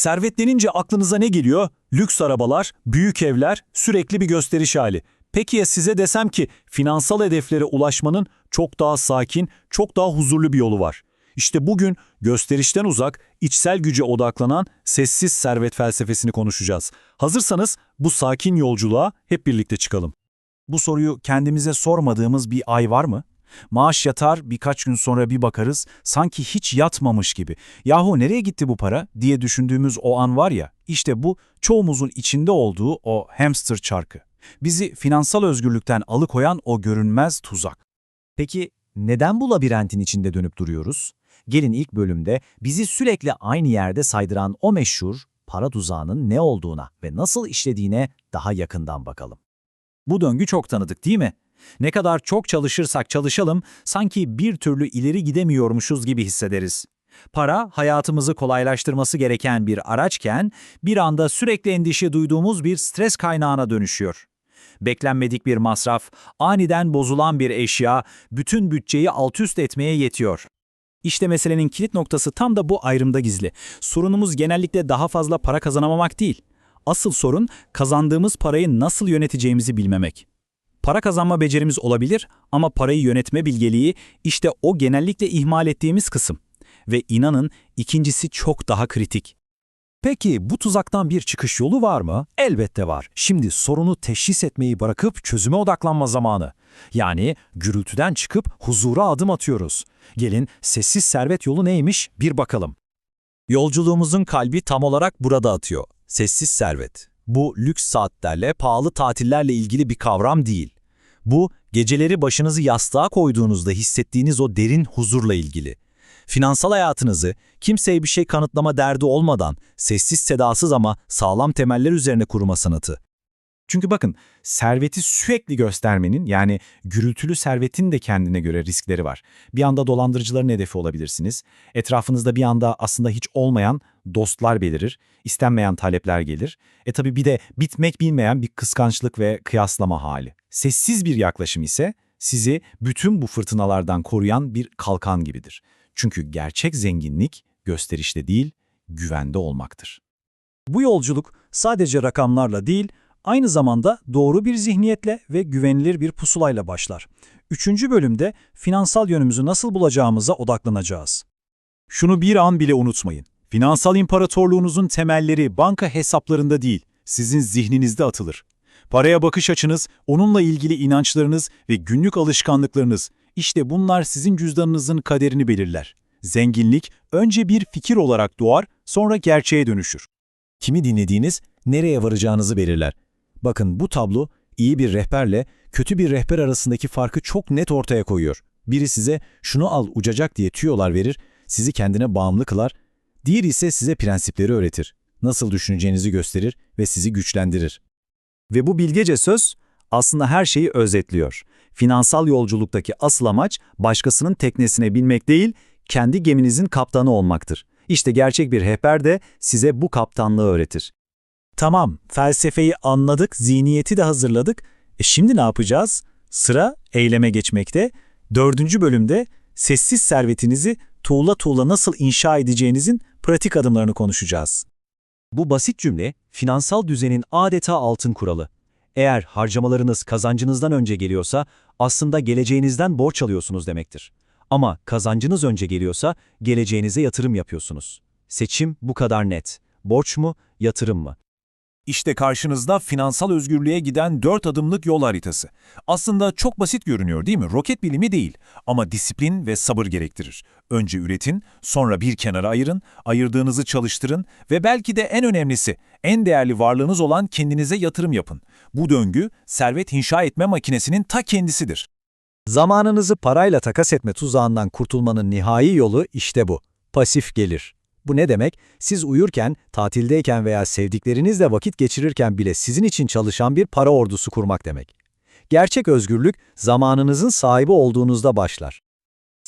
Servet denince aklınıza ne geliyor? Lüks arabalar, büyük evler, sürekli bir gösteriş hali. Peki ya size desem ki finansal hedeflere ulaşmanın çok daha sakin, çok daha huzurlu bir yolu var. İşte bugün gösterişten uzak, içsel güce odaklanan sessiz servet felsefesini konuşacağız. Hazırsanız bu sakin yolculuğa hep birlikte çıkalım. Bu soruyu kendimize sormadığımız bir ay var mı? Maaş yatar, birkaç gün sonra bir bakarız, sanki hiç yatmamış gibi. Yahu nereye gitti bu para diye düşündüğümüz o an var ya, işte bu çoğumuzun içinde olduğu o hamster çarkı. Bizi finansal özgürlükten alıkoyan o görünmez tuzak. Peki neden bu labirentin içinde dönüp duruyoruz? Gelin ilk bölümde bizi sürekli aynı yerde saydıran o meşhur para tuzağının ne olduğuna ve nasıl işlediğine daha yakından bakalım. Bu döngü çok tanıdık değil mi? Ne kadar çok çalışırsak çalışalım, sanki bir türlü ileri gidemiyormuşuz gibi hissederiz. Para, hayatımızı kolaylaştırması gereken bir araçken, bir anda sürekli endişe duyduğumuz bir stres kaynağına dönüşüyor. Beklenmedik bir masraf, aniden bozulan bir eşya, bütün bütçeyi altüst etmeye yetiyor. İşte meselenin kilit noktası tam da bu ayrımda gizli. Sorunumuz genellikle daha fazla para kazanamamak değil. Asıl sorun kazandığımız parayı nasıl yöneteceğimizi bilmemek. Para kazanma becerimiz olabilir ama parayı yönetme bilgeliği işte o genellikle ihmal ettiğimiz kısım. Ve inanın ikincisi çok daha kritik. Peki bu tuzaktan bir çıkış yolu var mı? Elbette var. Şimdi sorunu teşhis etmeyi bırakıp çözüme odaklanma zamanı. Yani gürültüden çıkıp huzura adım atıyoruz. Gelin sessiz servet yolu neymiş bir bakalım. Yolculuğumuzun kalbi tam olarak burada atıyor. Sessiz servet. Bu lüks saatlerle, pahalı tatillerle ilgili bir kavram değil. Bu, geceleri başınızı yastığa koyduğunuzda hissettiğiniz o derin huzurla ilgili. Finansal hayatınızı kimseye bir şey kanıtlama derdi olmadan, sessiz sedasız ama sağlam temeller üzerine kurma sanatı. Çünkü bakın, serveti sürekli göstermenin yani gürültülü servetin de kendine göre riskleri var. Bir anda dolandırıcıların hedefi olabilirsiniz. Etrafınızda bir anda aslında hiç olmayan dostlar belirir, istenmeyen talepler gelir. E tabi bir de bitmek bilmeyen bir kıskançlık ve kıyaslama hali. Sessiz bir yaklaşım ise sizi bütün bu fırtınalardan koruyan bir kalkan gibidir. Çünkü gerçek zenginlik gösterişte değil, güvende olmaktır. Bu yolculuk sadece rakamlarla değil, aynı zamanda doğru bir zihniyetle ve güvenilir bir pusulayla başlar. Üçüncü bölümde finansal yönümüzü nasıl bulacağımıza odaklanacağız. Şunu bir an bile unutmayın. Finansal imparatorluğunuzun temelleri banka hesaplarında değil, sizin zihninizde atılır. Paraya bakış açınız, onunla ilgili inançlarınız ve günlük alışkanlıklarınız, işte bunlar sizin cüzdanınızın kaderini belirler. Zenginlik önce bir fikir olarak doğar, sonra gerçeğe dönüşür. Kimi dinlediğiniz nereye varacağınızı belirler. Bakın bu tablo iyi bir rehberle kötü bir rehber arasındaki farkı çok net ortaya koyuyor. Biri size şunu al ucacak diye tüyolar verir, sizi kendine bağımlı kılar. Diğeri ise size prensipleri öğretir. Nasıl düşüneceğinizi gösterir ve sizi güçlendirir. Ve bu bilgece söz aslında her şeyi özetliyor. Finansal yolculuktaki asıl amaç başkasının teknesine binmek değil, kendi geminizin kaptanı olmaktır. İşte gerçek bir rehber de size bu kaptanlığı öğretir. Tamam, felsefeyi anladık, zihniyeti de hazırladık. E şimdi ne yapacağız? Sıra eyleme geçmekte. Dördüncü bölümde sessiz servetinizi tuğla tuğla nasıl inşa edeceğinizin pratik adımlarını konuşacağız. Bu basit cümle finansal düzenin adeta altın kuralı. Eğer harcamalarınız kazancınızdan önce geliyorsa aslında geleceğinizden borç alıyorsunuz demektir. Ama kazancınız önce geliyorsa geleceğinize yatırım yapıyorsunuz. Seçim bu kadar net. Borç mu, yatırım mı? İşte karşınızda finansal özgürlüğe giden dört adımlık yol haritası. Aslında çok basit görünüyor değil mi? Roket bilimi değil ama disiplin ve sabır gerektirir. Önce üretin, sonra bir kenara ayırın, ayırdığınızı çalıştırın ve belki de en önemlisi, en değerli varlığınız olan kendinize yatırım yapın. Bu döngü, servet inşa etme makinesinin ta kendisidir. Zamanınızı parayla takas etme tuzağından kurtulmanın nihai yolu işte bu. Pasif gelir. Bu ne demek? Siz uyurken, tatildeyken veya sevdiklerinizle vakit geçirirken bile sizin için çalışan bir para ordusu kurmak demek. Gerçek özgürlük zamanınızın sahibi olduğunuzda başlar.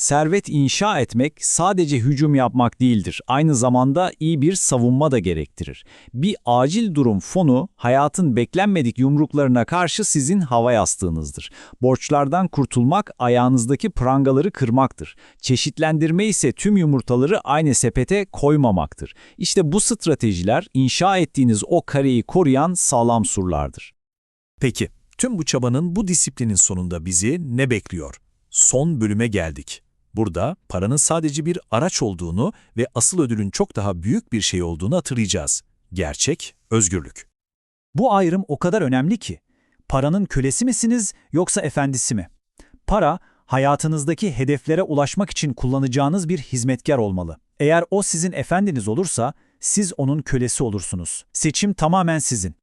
Servet inşa etmek sadece hücum yapmak değildir. Aynı zamanda iyi bir savunma da gerektirir. Bir acil durum fonu hayatın beklenmedik yumruklarına karşı sizin hava yastığınızdır. Borçlardan kurtulmak ayağınızdaki prangaları kırmaktır. Çeşitlendirme ise tüm yumurtaları aynı sepete koymamaktır. İşte bu stratejiler inşa ettiğiniz o kareyi koruyan sağlam surlardır. Peki, tüm bu çabanın, bu disiplinin sonunda bizi ne bekliyor? Son bölüme geldik. Burada paranın sadece bir araç olduğunu ve asıl ödülün çok daha büyük bir şey olduğunu hatırlayacağız. Gerçek, özgürlük. Bu ayrım o kadar önemli ki. Paranın kölesi misiniz yoksa efendisi mi? Para, hayatınızdaki hedeflere ulaşmak için kullanacağınız bir hizmetkar olmalı. Eğer o sizin efendiniz olursa, siz onun kölesi olursunuz. Seçim tamamen sizin.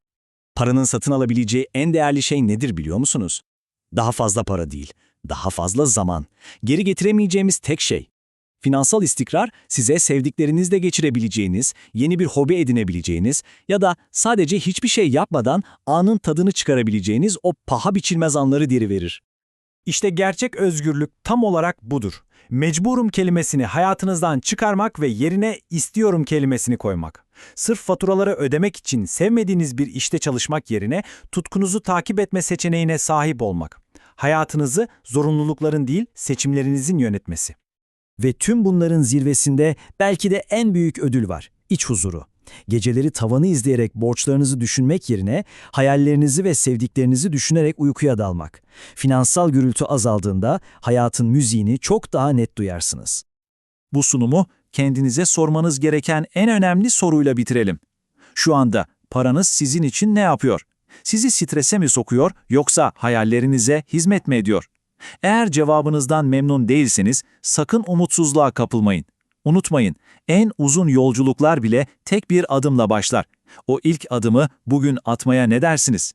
Paranın satın alabileceği en değerli şey nedir biliyor musunuz? Daha fazla para değil, daha fazla zaman. Geri getiremeyeceğimiz tek şey. Finansal istikrar size sevdiklerinizle geçirebileceğiniz, yeni bir hobi edinebileceğiniz ya da sadece hiçbir şey yapmadan anın tadını çıkarabileceğiniz o paha biçilmez anları geri verir. İşte gerçek özgürlük tam olarak budur. Mecburum kelimesini hayatınızdan çıkarmak ve yerine istiyorum kelimesini koymak. Sırf faturaları ödemek için sevmediğiniz bir işte çalışmak yerine tutkunuzu takip etme seçeneğine sahip olmak. Hayatınızı zorunlulukların değil seçimlerinizin yönetmesi. Ve tüm bunların zirvesinde belki de en büyük ödül var. iç huzuru. Geceleri tavanı izleyerek borçlarınızı düşünmek yerine hayallerinizi ve sevdiklerinizi düşünerek uykuya dalmak. Finansal gürültü azaldığında hayatın müziğini çok daha net duyarsınız. Bu sunumu kendinize sormanız gereken en önemli soruyla bitirelim. Şu anda paranız sizin için ne yapıyor? Sizi strese mi sokuyor yoksa hayallerinize hizmet mi ediyor? Eğer cevabınızdan memnun değilseniz sakın umutsuzluğa kapılmayın. Unutmayın, en uzun yolculuklar bile tek bir adımla başlar. O ilk adımı bugün atmaya ne dersiniz?